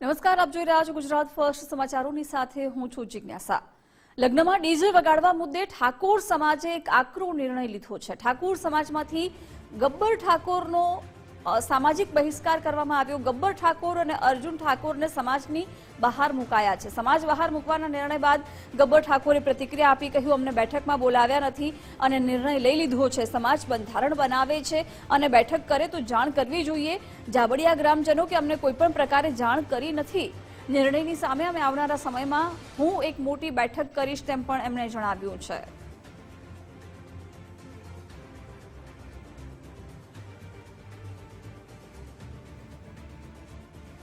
નમસ્કાર, આપ જોઈ રહ્યા છો ગુજરાત ફર્સ્ટ સમાચારોની સાથે હું છું જિજ્ઞાસા. લગ્નમાં ડીજે વગાડવા મુદ્દે ઠાકોર સમાજે એક આકરો નિર્ણય લીધો છે. ઠાકોર સમાજમાંથી ગબ્બર ઠાકોરનો સામાજિક બહિષ્કાર કરવામાં આવ્યો. ગબ્બર ઠાકોર અને અર્જુન ઠાકોરને સમાજની બહાર મુકાયા છે. સમાજ બહાર મૂકવાના નિર્ણય બાદ ગબ્બર ઠાકોરે પ્રતિક્રિયા આપી કહ્યું, અમને બેઠકમાં બોલાવ્યા નથી અને નિર્ણય લઈ લીધો છે. સમાજ બંધારણ બનાવે છે અને બેઠક કરે તો જાણ કરવી જોઈએ. જાબડિયા ગ્રામજનો કે અમને કોઈપણ પ્રકારે જાણ કરી નથી. નિર્ણયની સામે અમે આવનારા સમયમાં હું એક મોટી બેઠક કરીશ તેમ પણ એમણે જણાવ્યું છે.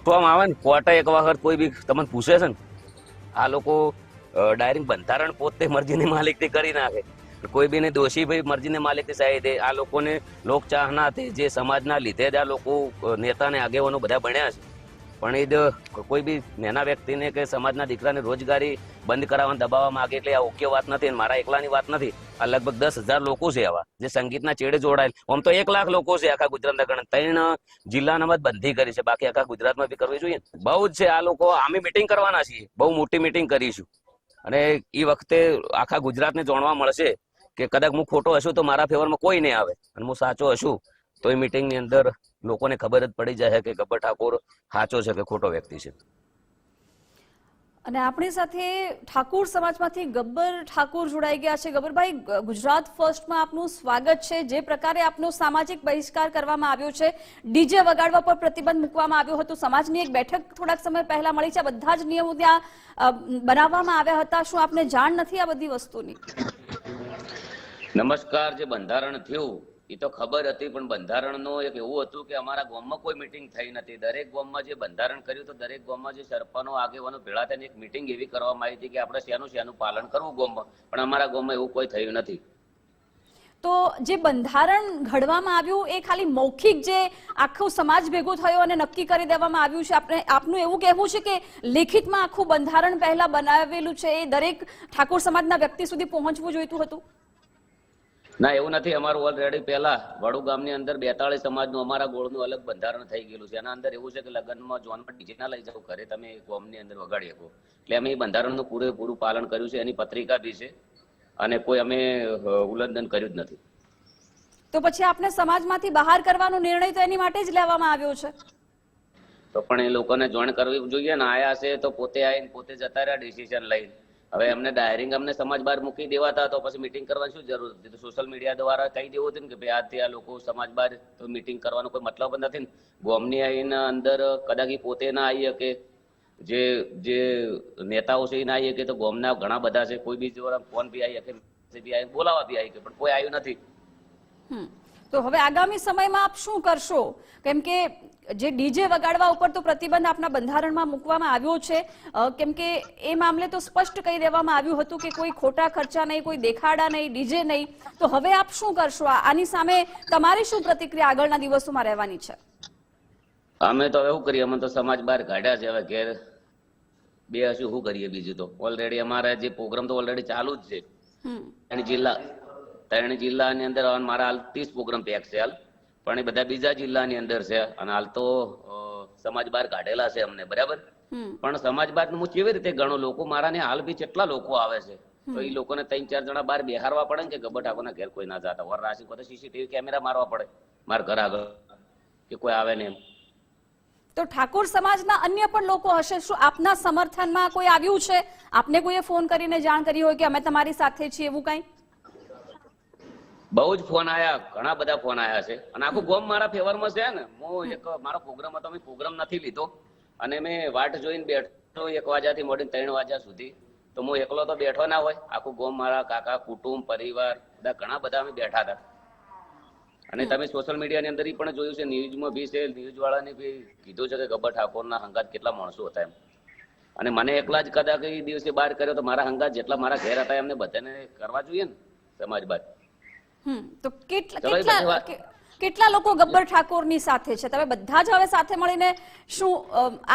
તો આવે ને, કોર્ટે એક વખત કોઈ બી તમને પૂછે છે ને, આ લોકો ડાયરેક્ટ બંધારણ પોતે મરજીની માલિકથી કરી નાખે. કોઈ બીને દોષી ભાઈ મરજીને માલિકથી સાહી દે આ લોકોને લોકચાહના તે જે સમાજના લીધે જ આ લોકો નેતા ને આગેવાનો બધા ભણ્યા છે. પણ એ કોઈ બી નાના વ્યક્તિને કે સમાજના દીકરાને રોજગારી બંધ કરાવવાનું દબાવવા માંગે એટલે આ ઓકે વાત નથી મારા એકલાની વાત નથી. આ લગભગ દસ હજાર લોકો છે આવા, જે સંગીતના ચેડે જોડાયેલ. આમ તો એક લાખ લોકો છે આખા ગુજરાતના ગણ, ત્રણ જિલ્લાનામાં જ બંધી કરી છે. બાકી આખા ગુજરાતમાં બી કરવી જોઈએ બહુ જ છે આ લોકો અમે મિટિંગ કરવાના છીએ. બહુ મોટી મિટિંગ કરીશું. અને એ વખતે આખા ગુજરાતને જાણવા મળશે કે કદાચ હું ખોટો હશું તો મારા ફેવરમાં કોઈ નહીં આવે. અને હું સાચો હશું તો એ મિટિંગની અંદર લોકોને ખબર જ પડી જાય કે ગબ્બર ઠાકોર સાચો છે કે ખોટો વ્યક્તિ છે. અને આપણી સાથે ઠાકોર સમાજમાંથી ગબ્બર ઠાકોર જોડાઈ ગયા છે. ગબ્બરભાઈ ગુજરાત ફર્સ્ટમાં આપનું સ્વાગત છે. જે પ્રકારે આપનો સામાજિક બહિષ્કાર કરવામાં આવ્યો છે ડીજે વગાડવા પર પ્રતિબંધ મૂકવામાં આવ્યો હતો. સમાજની એક બેઠક થોડાક સમય પહેલા મળી છે. બધા જ નિયમો ત્યાં બનાવવામાં આવ્યા હતા. શું આપને જાણ નથી આ બધી વસ્તુની? નમસ્કાર જે બંધારણ થયું એ તો ખબર હતી, પણ બંધારણનો એક એવું હતું કે અમારા ગામમાં કોઈ મિટિંગ થઈ નથી. દરેક ગામમાં જે બંધારણ કર્યું તો દરેક ગામમાં જે સરપંચો, આગેવાનો ભેળા થઈને એક મિટિંગ એવી કરવામાં આવી હતી કે આપણે શેનું શેનું પાલન કરવું ગામમાં. પણ અમારા ગામમાં એવું કોઈ થયું નથી. તો જે બંધારણ ઘડવામાં આવ્યું, એ ખાલી મૌખિક જે આખો સમાજ ભેગો થયો અને નક્કી કરી દેવામાં આવ્યું છે. આપણે આપનું એવું કહેવું છે કે લેખિતમાં આખું બંધારણ પહેલા બનાવેલું છે, એ દરેક ઠાકોર સમાજના વ્યક્તિ સુધી પહોંચવું જોઈતું હતું? ના એવું નથી. અમારું ઓલરેડી પહેલા વડુ ગામની અંદર બેતાળીસ સમાજનું અમારા ગોળનું અલગ બંધારણ થઈ ગયેલું છે. એના અંદર એવું છે કે લગ્નમાં જોનમાં ડીજે ના લઈ જાવ ઘરે તમે ગોમની અંદર વગાડી શકો. એટલે અમે એ બંધારણનું પૂરેપૂરું પાલન કર્યું છે એની પત્રિકા બી છે. અને કોઈ અમે ઉલ્લંઘન કર્યું જ નથી. તો પછી આપને સમાજમાંથી બહાર કરવાનો નિર્ણય તો એની માટે જ લેવામાં આવ્યો છે? તો પણ એ લોકોને જોઈન કરવી જોઈએ ને. આયા છે તો પોતે આવીને પોતે જતા રહ્યા ડિસિઝન લઈને. હવે અમને ડાયરિંગ અમને સમાજ બહાર મૂકી દેવાતા તો પછી મિટિંગ કરવાની શું જરૂર? હતી સોશિયલ મીડિયા દ્વારા કહી દેવું હતું કે ભાઈ આજથી આ લોકો સમાજ બહાર તો મિટિંગ કરવાનો કોઈ મતલબ નથી ને. ગોમની આવીને અંદર કદાચ પોતે ના આવી શકે. જે જે નેતાઓ છે એ ના આવી શકે, તો ગોમના ઘણા બધા છે. કોઈ બી ફોન બી આવી શકે બોલાવા બી આવી શકે, પણ કોઈ આવ્યું નથી. તો હવે આગામી સમયમાં આપ શું કરશો? કેમ કે જે ડીજે વગાડવા ઉપર તો પ્રતિબંધ આપના બંધારણમાં મૂકવામાં આવ્યો છે. કેમ કે એ મામલે તો સ્પષ્ટ કહી દેવામાં આવ્યું હતું કે કોઈ ખોટા ખર્ચા નહીં કોઈ દેખાડા નહીં ડીજે નહીં. તો હવે આપ શું કરશો? આની સામે તમારી શું પ્રતિક્રિયા આગળના દિવસોમાં રહેવાની છે? અમે તો એવું કરીએ? અમે તો સમાજ બહાર કાઢ્યા છે. હવે ઘેર બે હશું શું કરીએ બીજું તો? ઓલરેડી અમારા જે પ્રોગ્રામ તો ઓલરેડી ચાલુ જ છે. જિલ્લા ત્રણ જિલ્લાની અંદર મારા હાલ ત્રીસ પ્રોગ્રામ પેક છે હાલ. પણ એ બધા બીજા જિલ્લાની અંદર છે. અને હાલ તો સમાજ બહાર કાઢેલા છે અમને બરાબર? પણ સમાજ બહાર હું કેવી રીતે ગણો? લોકો મારા ને હાલ બી કેટલા લોકો આવે છે તો એ લોકોને ત્રણ ચાર જણા બહાર બેહારવા પડે ને કે ગબ્બર ઠાકોરના ઘેર કોઈ ના જતા. વર રાશિ કોઈ સીસીટીવી કેમેરા મારવા પડે માર ઘર આગળ કે કોઈ આવે ને એમ. તો ઠાકોર સમાજના અન્ય પણ લોકો હશે? શું આપના સમર્થનમાં કોઈ આવ્યું છે? આપને કોઈએ ફોન કરીને જાણ કરી હોય કે અમે તમારી સાથે છીએ એવું કઈ? બહુ જ ફોન આયા, ઘણા બધા ફોન આયા છે. અને આખું ગોમ મારા ફેવરમાં છે ને, હું એક મારો પ્રોગ્રામ હતો, મેં પ્રોગ્રામ નથી લીધો. અને મેં વાટ જોઈને બેઠો એક વાગ્યાથી મોડીને ત્રણ વાગ્યા સુધી. તો હું એકલો તો બેઠો ના હોય. આખું ગોમ મારા કાકા, કુટુંબ, પરિવાર, બધા ઘણા બધા અમે બેઠા હતા. અને તમે સોશિયલ મીડિયાની અંદર ઈ પણ જોયું છે, ન્યૂઝમાં બી છે ન્યૂઝ વાળાને બી કીધું છે કે ગબ્બર ઠાકોરના હંગાત કેટલા માણસો હતા એમ. અને મને એકલા જ કદાચ એ દિવસે બહાર કર્યો તો મારા હંગાત જેટલા મારા ઘેર હતા એમને બધાને કરવા જોઈએ ને સમાજ બાદ તો કેટલા કેટલા કેટલા લોકો ગબ્બર ઠાકોરની સાથે છે? તમે બધા જ હવે સાથે મળીને શું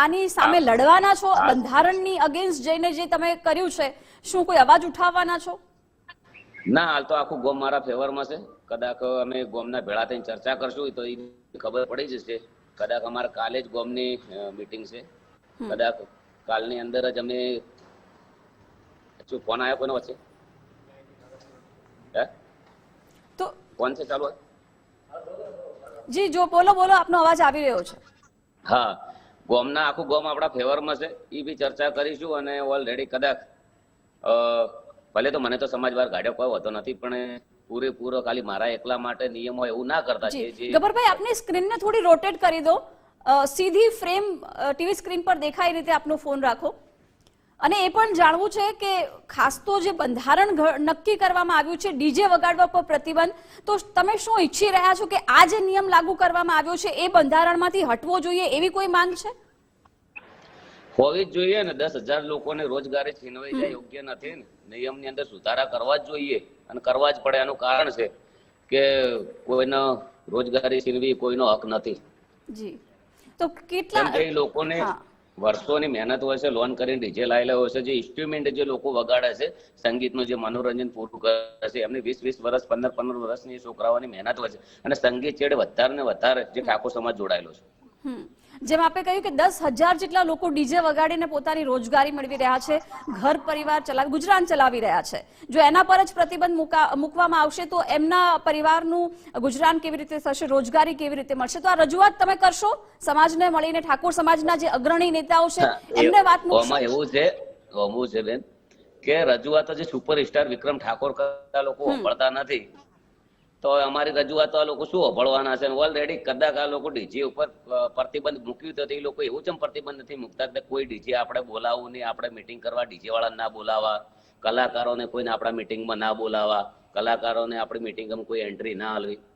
આની સામે લડવાના છો? બંધારણની અગેન્સ્ટ જઈને જે તમે કર્યું છે શું કોઈ અવાજ ઉઠાવવાના છો? ના હાલ તો આખું ગોમ મારા ફેવરમાં છે. કદાચ અમે ગોમના ભેળા થઈને ચર્ચા કરશું તો એ ખબર પડી જશે. કદાચ અમારે કાલે જ ગોમની મીટિંગ છે. કદાચ કાલની અંદર જ અમે શું ફોન આવ્યો કોનો વચ્ચે હે તો ફોન છે ચાલુ જી જો બોલો બોલો આપનો અવાજ આવી રહ્યો છે. હા ગોમના આખું ગોમ આપણા ફેવરમાં છે એ બી ચર્ચા કરીશું અને ઓલરેડી કદાચ ભલે તો મને તો સમાજવાર ગાડ્યો કોઈ હોતો નથી પણ પૂરેપૂરો ખાલી મારા એકલા માટે નિયમો એવું ના કરતા છે ગબરભાઈ આપની સ્ક્રીનને થોડી રોટેટ કરી દો. સીધી ફ્રેમ ટીવી સ્ક્રીન પર દેખાય રીતે આપનો ફોન રાખો. અને એ પણ જાણવું છે કે ખાસ તો જે બંધારણ નક્કી કરવામાં આવ્યું છે ડીજે વગાડવા પર પ્રતિબંધ તો તમે શું ઈચ્છી રહ્યા છો કે આ જે નિયમ લાગુ કરવામાં આવ્યો છે એ બંધારણમાંથી હટવો જોઈએ એવી કોઈ માંગ છે? હોવી જ જોઈએ ને દસ હજાર લોકોને રોજગારી છીનવાઈ જાય યોગ્ય નથી ને. નિયમની અંદર સુધારા કરવા જ જોઈએ અને કરવા જ પડે. એનું કારણ છે કે કોઈનો રોજગારી છીનવી કોઈનો હક નથી. જી. તો કેટલા લોકોને. વર્ષોની મહેનત હોય છે લોન કરીને ડીજે લાયેલા હોય છે, જે ઇન્સ્ટ્રુમેન્ટ જે લોકો વગાડે છે, સંગીતનું જે મનોરંજન પૂરું કરે છે, એમની વીસ વીસ વર્ષ, પંદર પંદર વર્ષની છોકરાઓની મહેનત હોય છે અને સંગીત છેડે વધારે ને વધારે જે ઠાકોર સમાજ જોડાયેલો છે. જેમ આપે કહ્યું કે દસ હજાર જેટલા લોકો ડીજે વગાડીને પોતાની રોજગારી મેળવી રહ્યા છે ઘર પરિવાર ચલાવી ગુજરાન ચલાવી રહ્યા છે. જો એના પર જ પ્રતિબંધ મૂકવામાં આવશે તો એમના પરિવારનું ગુજરાન કેવી રીતે થશે રોજગારી કેવી રીતે મળશે? તો આ રજૂઆત તમે કરશો સમાજને મળીને ઠાકોર સમાજના જે અગ્રણી નેતાઓ છે એમને વાત મૂકશો? એવું છે એવું છે બેન કે રજૂઆત જે સુપરસ્ટાર વિક્રમ ઠાકોર કરતા લોકો વળતા નથી તો અમારી રજૂઆતો આ લોકો શું ભળવાના છે? ઓલરેડી કદાચ આ લોકો ડીજે ઉપર પ્રતિબંધ મૂક્યું તો એ લોકો એવું ચમ પ્રતિબંધ નથી મૂકતા કોઈ ડીજે આપણે બોલાવવું નહીં, આપણે મિટિંગ કરવા ડીજે વાળા ના બોલાવા, કલાકારોને કોઈને આપણા મિટિંગમાં ના બોલાવા, કલાકારોને આપણી મિટિંગમાં કોઈ એન્ટ્રી ના આલવી. ના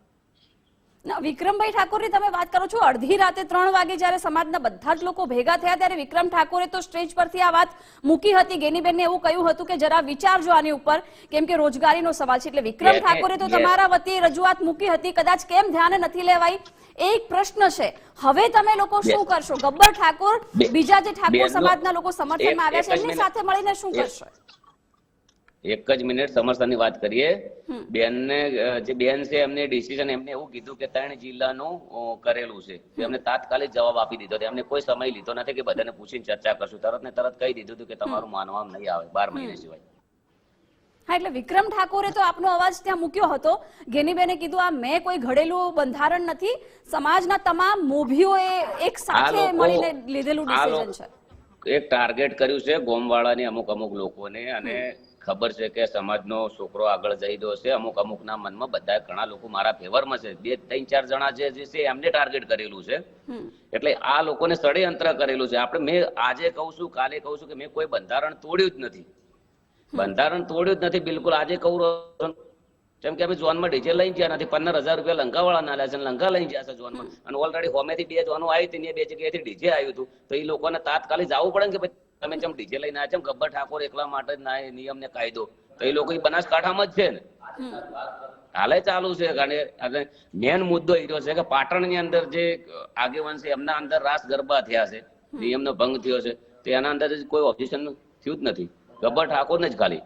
વિક્રમભાઈ ઠાકોરની તમે વાત કરો છો અડધી રાતે ત્રણ વાગે જ્યારે સમાજના બધા જ લોકો ભેગા થયા ત્યારે વિક્રમ ઠાકોરે તો સ્ટેજ પરથી આ વાત મૂકી હતી. ગેનીબેનને એવું કહ્યું હતું કે જરા વિચારજો આની ઉપર કેમ કે રોજગારીનો સવાલ છે. એટલે વિક્રમ ઠાકોરે તો તમારા વતી રજૂઆત મૂકી હતી કદાચ કેમ ધ્યાને નથી લેવાઈ? એક પ્રશ્ન છે. હવે તમે લોકો શું કરશો? ગબ્બર ઠાકોર બીજા જે ઠાકોર સમાજના લોકો સમર્થનમાં આવ્યા છે એમની સાથે મળીને શું કરશો? એક જ મિનિટ સમરસરની વાત કરીએ. બેનને જે બેન છે એમને ડિસિઝન એમને એવું કીધું કે ત્રણ જિલ્લાનું કરેલું છે. એમને તાત્કાલિક જવાબ આપી દીધો. એમને કોઈ સમય લીધો નથી કે બધાને પૂછીને ચર્ચા કરશું. તરત ને તરત કહી દીધું હતું કે તમારું માનવામાં નહીં આવે બાર મહિના સિવાય. હા એટલે વિક્રમ ઠાકોરે તો આપનો અવાજ ત્યાં મૂક્યો હતો. ગેનીબેને કીધું આ મેં કોઈ ઘડેલું બંધારણ નથી. સમાજના તમામ મોભીઓએ એક સાથે મળીને લીધેલું ડિસિઝન છે. એક ટાર્ગેટ કર્યું છે ગોમવાળાની અમુક અમુક લોકોને અને ખબર છે કે સમાજનો છોકરો આગળ જઈ રહ્યો છે. અમુક અમુકના મનમાં બધા ઘણા લોકો મારા ફેવરમાં છે. બે ત્રણ ચાર જણા જે છે એમને ટાર્ગેટ કરેલું છે. એટલે આ લોકોને ષડયંત્ર કરેલું છે. આપણે મેં આજે કહું છું કાલે કહું છું કે મેં કોઈ બંધારણ તોડ્યું જ નથી. બંધારણ તોડ્યું જ નથી બિલકુલ. આજે કહું. કેમ કે અમે જોનમાં ડીજે લઈને ગયા નથી. પંદર હજાર રૂપિયા લંકાવાળા ના છે લંકા લઈને ગયા છે જોનમાં અને ઓલરેડી હોમેથી બે જોનો આવી હતી બે જગ્યાએથી ડીજે આવ્યું હતું. તો એ લોકોને તાત્કાલિક જવું પડે ને કે તમે જેમ ડીજે લઈને આવ્યા છે ગબ્બર ઠાકોર એકલા માટે જ ના નિયમ ને કાયદો. તો એ લોકો બનાસકાંઠામાં જ છે ને. હાલે ચાલુ છે. અને મેન મુદ્દો એ છે કે પાટણની અંદર જે આગેવાન છે એમના અંદર રાસ ગરબા થયા છે. નિયમનો ભંગ થયો છે. તો એના અંદર કોઈ ઓબ્જેક્શન થયું જ નથી. ગબ્બર ઠાકોરને જ ખાલી.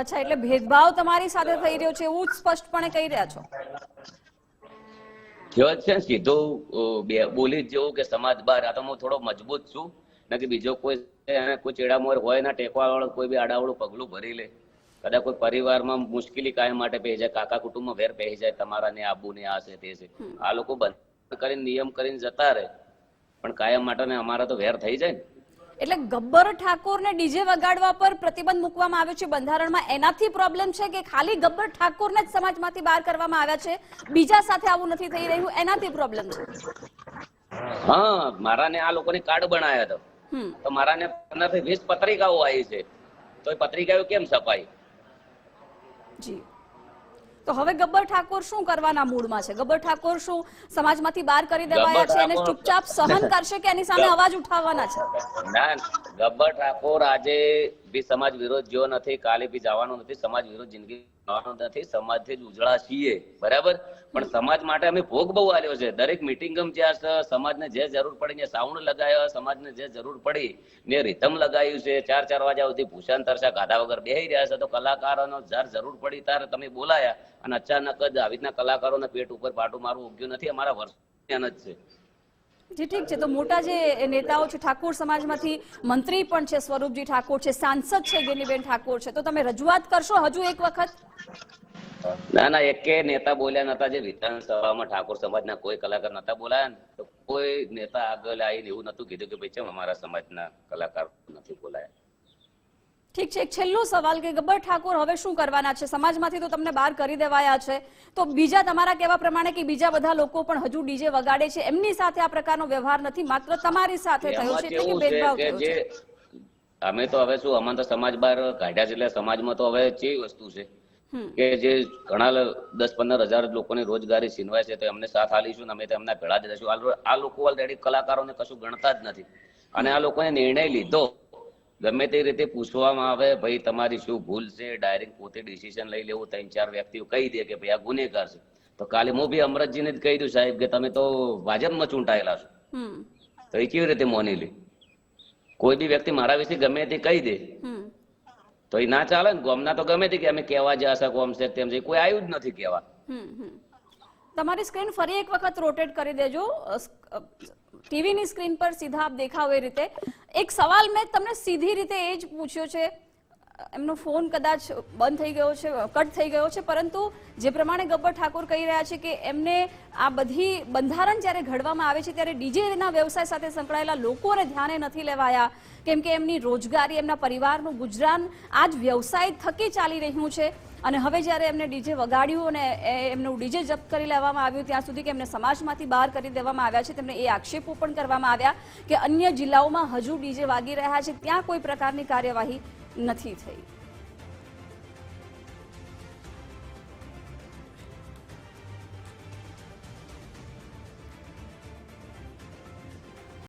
અચ્છા એટલે ભેદભાવ તમારી સાથે થઈ રહ્યો છે એવું સ્પષ્ટપણે કહી રહ્યા છો? થયો છે ને. સીધું બોલી જ જેવું કે સમાજ બહાર. આ તો હું થોડો મજબૂત છું. ને કે બીજો કોઈ એને કોઈ ચેડામોર હોય ના ટેકવા વાળો કોઈ બી આડાવડું પગલું ભરી લે. કદાચ કોઈ પરિવારમાં મુશ્કેલી કાયમ માટે પહે જાય કાકા કુટુંબમાં વેર પહે જાય તમારા ને આબુ ને આ છે તે છે. આ લોકો બંધ કરીને નિયમ કરીને જતા રહે. પણ કાયમ માટે ને અમારા તો વેર થઈ જાય ને. એટલે ગબ્બર ઠાકોરને ડીજે વગાડવા પર પ્રતિબંધ મૂકવામાં આવ્યો છે બંધારણમાં. એનાથી પ્રોબ્લેમ છે કે ખાલી ગબ્બર ઠાકોરને જ સમાજમાંથી બહાર કરવામાં આવ્યા છે. બીજા સાથે આવું નથી થઈ રહ્યું. એનાથી પ્રોબ્લેમ છે. હા મારા ને આ લોકોને કાર્ડ બનાવ્યા હતા. તો મારા ને પંદરથી વીસ પત્રિકાઓ આવી છે. તો એ પત્રિકાઓ કેમ છપાઈ? જી. તો હવે ગબ્બર ઠાકોર શું કરવાના મૂડમાં છે? ગબ્બર ઠાકોર શું સમાજમાંથી બહાર કરી દેવાયા છે અને ચૂપચાપ સહન કરશે કે એની સામે અવાજ ઉઠાવવાના છે? ના ગબ્બર ઠાકોર આજે બી સમાજ વિરોધ જો નથી કાલે બી જવાનું નથી સમાજ વિરોધ જિંદગી નથી સમાજથી જ ઉજળા છીએ બરાબર? પણ સમાજ માટે અમે ભોગ બહુ આલ્યો છે. દરેક મિટિંગમ જ્યાં સમાજને જે જરૂર પડી ને સાઉન્ડ લગાવ્યા સમાજને જે જરૂર પડી ને રિધમ લગાવ્યું છે ચાર ચાર વાગ્યા સુધી ભૂષણ તરસા ગાધા વગર બેહી રહ્યા છે. તો કલાકારોનો જ્યારે જરૂર પડી ત્યારે તમે બોલાયા અને અચાનક જ આવી રીતના કલાકારોના પેટ ઉપર પાટું મારવું ઉગ્યું નથી. અમારા વર્ષ જ છે. જી, ઠીક છે. તો મોટા જે નેતાઓ છે, ઠાકોર સમાજમાંથી મંત્રી પણ છે, સ્વરૂપજી ઠાકોર છે, સાંસદ છે ગેનીબેન ઠાકોર છે. તો તમે રજૂઆત કરશો હજુ એક વખત? ના ના, એકે નેતા બોલ્યા નતા જે વિધાનસભામાં ઠાકોર સમાજના કોઈ કલાકાર નતા બોલાયા તો કોઈ નેતા આગળ આવીને એવું નતું કીધું કે, ભાઈ છે અમારા સમાજના કલાકાર નથી બોલાયા. ઠીક છે એક છેલ્લો સવાલ કે ગબ્બર ઠાકોર હવે શું કરવાના છે? સમાજમાંથી તો તમને બહાર કરી દેવાયા છે. તો બીજા તમારા કહેવા પ્રમાણે કે બીજા બધા લોકો પણ હજુ ડીજે વગાડે છે એમની સાથે આ પ્રકારનો વ્યવહાર નથી માત્ર તમારી સાથે થયો છે એટલે કે ભેદભાવ થયો છે? અમે તો હવે શું અમારે તો સમાજ બહાર કાઢ્યા છે એટલે સમાજમાં તો હવે કેવી વસ્તુ છે કે જે ઘણા દસ પંદર હજાર લોકોની રોજગારી છીનવાય છે તો એમને સાથ આલીશું અમે તો એમના ભેળા જ રહીશું. આ આ લોકો ઓલરેડી કલાકારોને કશું ગણતા જ નથી. અને આ લોકોએ નિર્ણય લીધો ગમે તે રીતે પૂછવામાં આવે ભાઈ તમારી શું ભૂલ છે? ડાયરેક્ટ પોતે ડિસિઝન લઈ લેવું. ત્રણ ચાર વ્યક્તિઓ કહી દે કે ભાઈ આ ગુનેગાર છે. તો કાલે હું બી અમરતજીને જ કહી દઉં સાહેબ કે તમે તો ભાજપમાં ચૂંટાયેલા છો. તો એ કેવી રીતે મોની લે? કોઈ બી વ્યક્તિ મારા વિશે ગમે તે કહી દે. તો એ ના ચાલે ને ગમના તો ગમે તે કે અમે કહેવા જ્યાં આશા ગોમ છે તેમ છે. કોઈ આવ્યું જ નથી કહેવા. હમ. તમારી સ્ક્રીન ફરી એક વખત રોટેટ કરી દેજો. ટીવીની સ્ક્રીન પર સીધા આપ દેખાવ એ રીતે. એક સવાલ મેં તમને સીધી રીતે એ જ પૂછ્યો છે. એમનો ફોન કદાચ બંધ થઈ ગયો છે, કટ થઈ ગયો છે, પરંતુ જે પ્રમાણે ગબ્બર ઠાકોર કહી રહ્યા છે કે એમને આ બધી બંધારણ જ્યારે ઘડવામાં આવે છે, ત્યારે ડીજેના વ્યવસાય સાથે સંકળાયેલા લોકોને ધ્યાને નથી લેવાયા. કેમ કે એમની રોજગારી, એમના પરિવારનું ગુજરાન આ વ્યવસાય થકી ચાલી રહ્યું છે. અને હવે જ્યારે એમને ડીજે વગાડ્યું અને એમનું ડીજે જપ્ત કરી લેવામાં આવ્યું, ત્યાં સુધી કે એમને સમાજમાંથી બહાર કરી દેવામાં આવ્યા છે, તેમને એ આક્ષેપો પણ કરવામાં આવ્યા કે અન્ય જિલ્લાઓમાં હજુ ડીજે વાગી રહ્યા છે, ત્યાં કોઈ પ્રકારની કાર્યવાહી નથી થઈ.